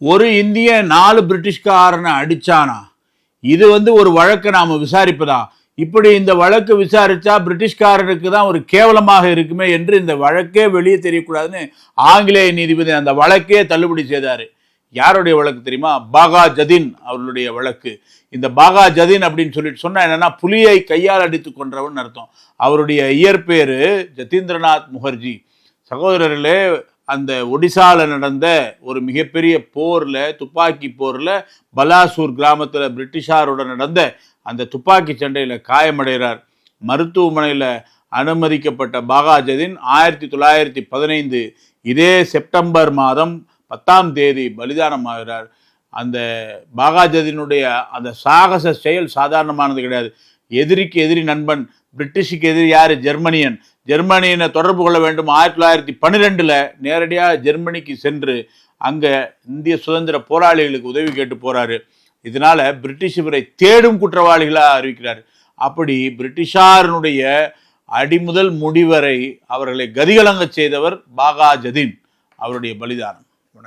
ஒரு இந்திய நாலு பிரிட்டிஷ்காரனை அடிச்சானா? இது வந்து ஒரு வழக்கை நாம் விசாரிப்பதா? இப்படி இந்த வழக்கு விசாரிச்சா பிரிட்டிஷ்காரனுக்கு தான் ஒரு கேவலமாக இருக்குமே என்று இந்த வழக்கே வெளியே தெரியக்கூடாதுன்னு ஆங்கிலேய நீதிபதி அந்த வழக்கே தள்ளுபடி செய்தார். யாருடைய வழக்கு தெரியுமா? பாகா ஜதீன் அவர்களுடைய வழக்கு. இந்த பாகா ஜதீன் அப்படின்னு சொல்லிட்டு சொன்னால் என்னென்னா புலியை கையால் அடித்து கொன்றவன் அர்த்தம். அவருடைய இயற்பேர் ஜதீந்திரநாத் முகர்ஜி. சகோதரர்களே அந்த ஒடிசாவில் நடந்த ஒரு மிகப்பெரிய போரில் துப்பாக்கி போரில் பலாசூர் கிராமத்தில் பிரிட்டிஷாரோட நடந்த அந்த துப்பாக்கி சண்டையில் காயமடைகிறார். மருத்துவமனையில் அனுமதிக்கப்பட்ட பாகாஜதின் ஆயிரத்தி தொள்ளாயிரத்தி பதினைந்து இதே செப்டம்பர் மாதம் பத்தாம் தேதி பலிதானமாகிறார். அந்த பாகாஜதினுடைய அந்த சாகச செயல் சாதாரணமானது கிடையாது. எதிரிக்கு எதிரி நண்பன் பிரிட்டிஷுக்கு எதிரி யார்? ஜெர்மனியன். ஜெர்மனியினை தொடர்பு கொள்ள வேண்டும். ஆயிரத்தி தொள்ளாயிரத்தி பன்னிரெண்டில் நேரடியாக ஜெர்மனிக்கு சென்று அங்கே இந்திய சுதந்திர போராளிகளுக்கு உதவி கேட்டு போகிறாரு இதனால் பிரிட்டிஷ் இவரை தேடும் குற்றவாளிகளாக அறிவிக்கிறார். அப்படி பிரிட்டிஷாரனுடைய அடிமுதல் முடிவரை அவர்களை கதிகலங்க செய்தவர் பாகா ஜதீன் அவருடைய பலிதானம்.